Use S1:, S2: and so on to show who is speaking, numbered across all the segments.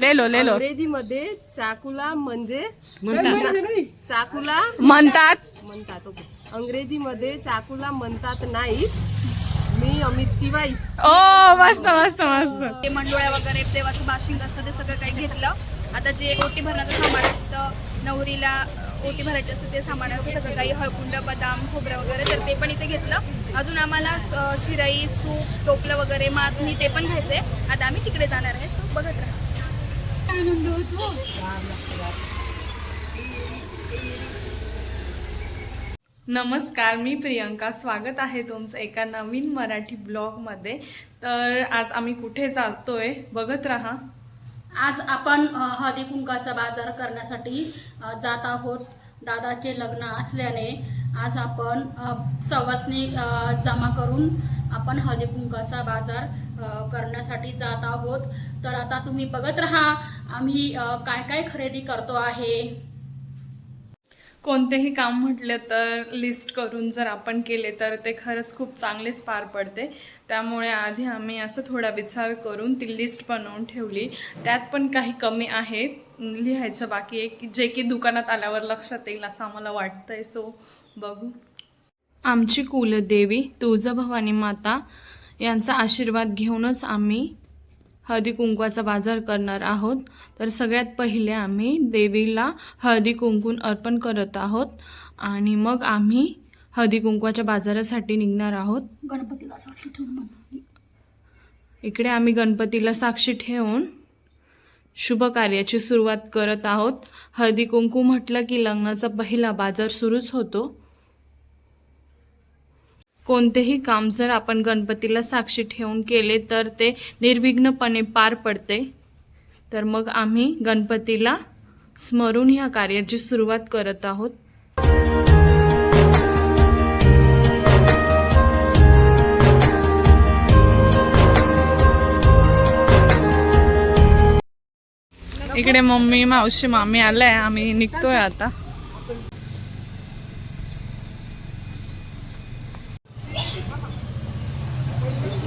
S1: लेलो लेलो.
S2: इंग्रजीमध्ये चाकूला म्हणजे
S3: म्हणतात.
S2: चाकूला
S1: म्हणतात.
S2: म्हणतात ओके. अंग्रेजीमध्ये चाकूला म्हणतात नाही. मी अमितची बाई
S1: ओ मस्त मस्त मस्त.
S4: ते मंडोळ्या वगैरे देवाचं बाशिंग असतं ते सगळं काही घेतलं. आता जे ओटी भरण्याचं सामान असतं नवरीला ओटी भरायची असतं ते सामान असतं सगळं काही हळकुंड बदाम खोबरं वगैरे तर ते पण इथे घेतलं. अजून आम्हाला शिराई सूप टोपलं वगैरे मागणी ते पण घ्यायचंय. आता आम्ही तिकडे जाणार आहे सो बघत राहा.
S1: नमस्कार मी प्रियंका. स्वागत आहे तुमचं एका नवीन मराठी ब्लॉगमध्ये. तर आज आम्ही कुठे जातोय? बघत राहा.
S5: आज आपण अ, हळदी कुंकाचा बाजार करण्यासाठी अ, जात आहोत. दादाचे लग्न असल्याने आज आपण अ, सवासणी अ, जमा करून आपण हळदी कुंकाचा बाजार करण्यासाठी जात आहोत. तर आता तुम्ही बघत राहा आम्ही काय काय खरेदी करतो आहे.
S1: कोणतेही काम म्हटलं तर लिस्ट करून जर आपण केले तर ते खरंच खूप चांगलेच पार पडते. त्यामुळे आधी आम्ही असं थोडा विचार करून ती लिस्ट बनवून ठेवली. त्यात पण काही कमी आहेत. लिहायचं बाकी आहे की जे की दुकानात आल्यावर लक्षात येईल असं आम्हाला वाटतंय. सो बघू. आमची कुलदेवी तुळजाभवानी माता यांचा आशीर्वाद घेऊनच आम्ही हळदी कुंकवाचा बाजार करणार आहोत. तर सगळ्यात पहिले आम्ही देवीला हळदी कुंकून अर्पण करत आहोत आणि मग आम्ही हळदी कुंकवाच्या बाजारासाठी निघणार आहोत.
S5: गणपतीला साक्षी ठेवून.
S1: इकडे आम्ही गणपतीला साक्षी ठेवून शुभ कार्याची सुरुवात करत आहोत. हळदी कुंकू म्हटलं की लग्नाचा पहिला बाजार सुरूच होतो. कोणतेही काम जर आपण गणपतीला साक्षी ठेवून केले तर ते निर्विघ्नपणे पार पडते. तर मग आम्ही गणपतीला स्मरून ह्या कार्याची सुरुवात करत आहोत. इकडे मम्मी मावशी मामी आलाय. आम्ही निघतोय आता.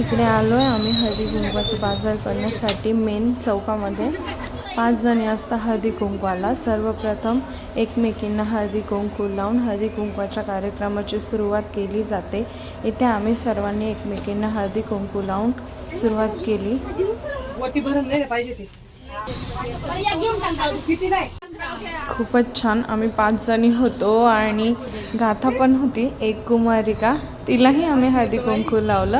S1: इकडे आलो आहे आम्ही हळदी कुंकवाचा बाजार करण्यासाठी मेन चौकामध्ये. पाच जणी असता हळदी कुंकवाला. सर्वप्रथम एकमेकींना हळदी कुंकू लावून हळदी कुंकवाच्या कार्यक्रमाची सुरुवात केली जाते. इथे आम्ही सर्वांनी एकमेकींना हळदी कुंकू लावून सुरुवात केली. खूपच छान. आम्ही पाच जणी होतो आणि गाथा पण होती. एक कुमारिका तिलाही आम्ही हळदी कुंकू लावलं.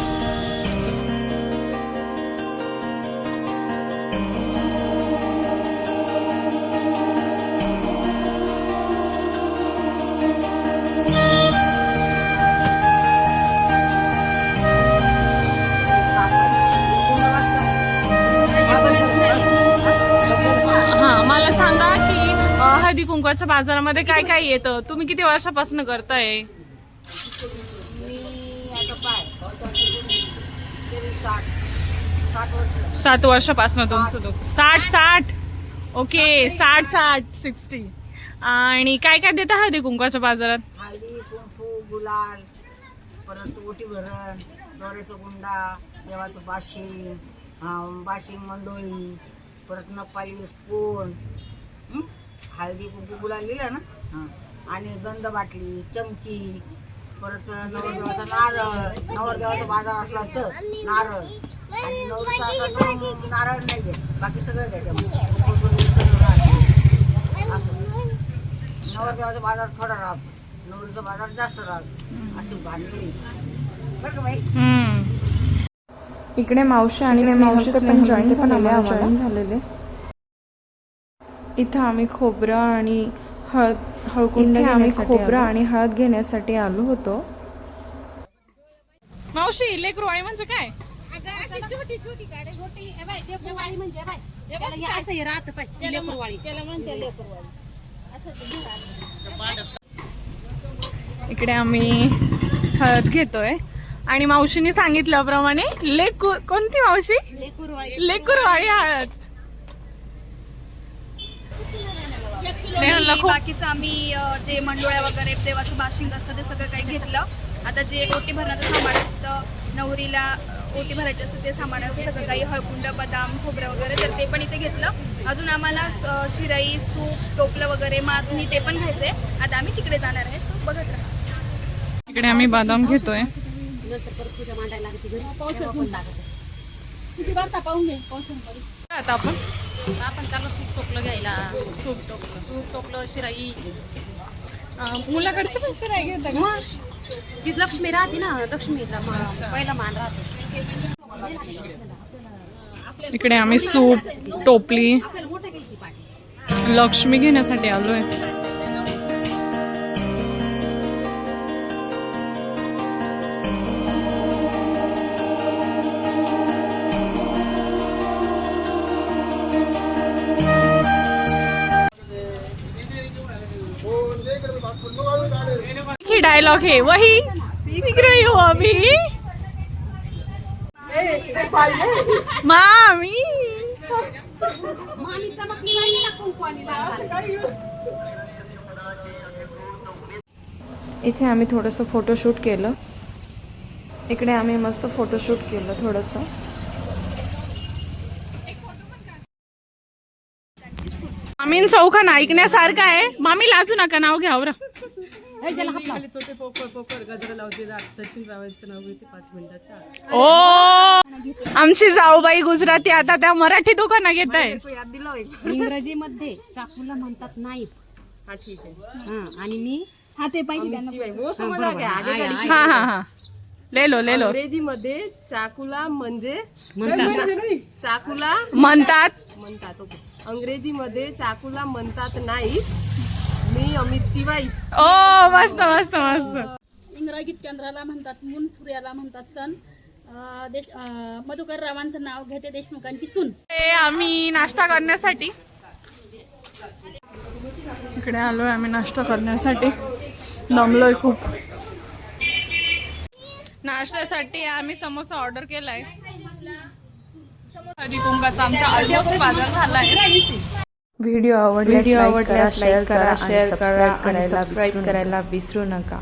S1: हळदी कुंकवाच्या बाजारामध्ये काय काय येतं? तुम्ही किती वर्षापासून करताय? सात वर्षापासून तुमचं दुख साठ साठ. ओके साठ साठ सिक्स्टी. आणि काय काय देता हळदी कुंकवाच्या बाजारात?
S6: हळदी कुंकू गुलाल परत ओटी भरण दोऱ्याचा गुंडा देवाचं बाशिंग बाशिंग मंडोळी परत नपाली स्पून? हळदी कुंकू गुलाल ना? हं. आणि गंध बाटली चमकी. परत नवरदेवाचा नारळ. नवरदेवाचा बाजार असला तर नारळ. आणि नवरीचा असला तर नारळ नाही घेत बाकी सगळं घ्यायचं. कोथिंबीर सगळं राहतं. असं. नवरदेवाचा बाजार थोडा राहतो. नवरीचा बाजार जास्त राहतो. असं भांडली बरं का बाई?
S1: हम्म. इकडे मावशी आणि मावशी पण जॉईन पण आम्हाला जॉईन झालेले. इथं आम्ही खोबरं आणि हळद हळकुंड आम्ही खोबरं आणि हळद घेण्यासाठी आलो होतो. मावशी लेकरवाळी म्हणजे काय? इकडे आम्ही हळद घेतोय. आणि मावशीने सांगितल्याप्रमाणे लेकू कोणती मावशी? लेकुरवाळी हळद.
S7: स्नेहलला
S4: आणि
S7: खूप
S4: बाकीचं आम्ही अ, जे मंडोळ्या वगैरे देवाचं बाशिंग असतं ते सगळं काही घेतलं. आता जे ओटी भरण्याचं सामान असतं नवरीला अ, ओटी भरायची असतं ते सामान असतं सगळं काही हळकुंड बदाम खोबरं वगैरे तर ते पण इथे घेतलं. अजून आम्हाला स- शिराई सूप टोपलं वगैरे मागणी ते पण घ्यायचं आहे आता आम्ही तिकडे जाणार आहे सो बघत राहा.
S7: इकडे आम्ही बदाम घेतोय.
S5: किती वाजता पाहून घे पावसामध्ये
S7: आता आपण
S3: आपण चाललो सूप टोपलं घ्यायला.
S7: Soup टोकलं
S3: soup टोपलं शिराई.
S7: मुलाकडचे पण शिराई घेता का?
S3: ती लक्ष्मी राहते ना लक्ष्मीला मा- पहिला मान राहतो.
S7: इकडे आम्ही सूप टोपली लक्ष्मी घेण्यासाठी आलोय. ओके वही सीख रही हो अभी। मामी। इथे आम्ही थोडंसं फोटोशूट केलं. इकडे आम्ही मस्त फोटोशूट केलं थोडंसं. मामीन चौखान ऐकण्यासारखं आहे. मामी लाजू नका नाव घ्या बरं
S2: खाली तो ते पोकर पोकर गजर लावते जात सचिन रावांचं नाव घेते पाच मिनिटाच्या आत.
S7: ओ! आमची जाऊबाई गुजराती आता त्या मराठी दुकाना घेत आहे.
S3: इंग्रजीमध्ये चाकूला म्हणतात नाईफ.
S2: हा ठीक आहे.
S3: हा आणि मी
S4: हा ते पाहिजे
S2: अमितची बाई, वो समजला क्या? आगे गाडी.
S7: हा हा हा. ले लो ले लो.
S2: अंग्रेजीमध्ये चाकूला म्हणजे
S3: म्हणतात.
S2: चाकूला
S7: म्हणतात.
S2: म्हणतात ओके. अंग्रेजीमध्ये चाकूला म्हणतात नाही मी अमितची वाईफ
S7: ओ मस्त मस्त मस्त.
S5: इंग्रजीत चंद्राला म्हणतात मून सूर्याला म्हणतात सण. अं, देश मधुकर रावांचं नाव घेते देशमुखांची सून.
S7: ते आम्ही नाश्ता करण्यासाठी. इकडे आलोय आम्ही नाश्ता करण्यासाठी. दमलोय खूप. नाश्त्यासाठी आम्ही समोसा ऑर्डर केलाय. कुंकाचा आमचा ऑलमोस्ट बाजार झालाय.
S8: व्हिडिओ आवडल्यास लाईक करा शेअर करा शेअर करा आणि सबस्क्राईब करायला विसरू नका.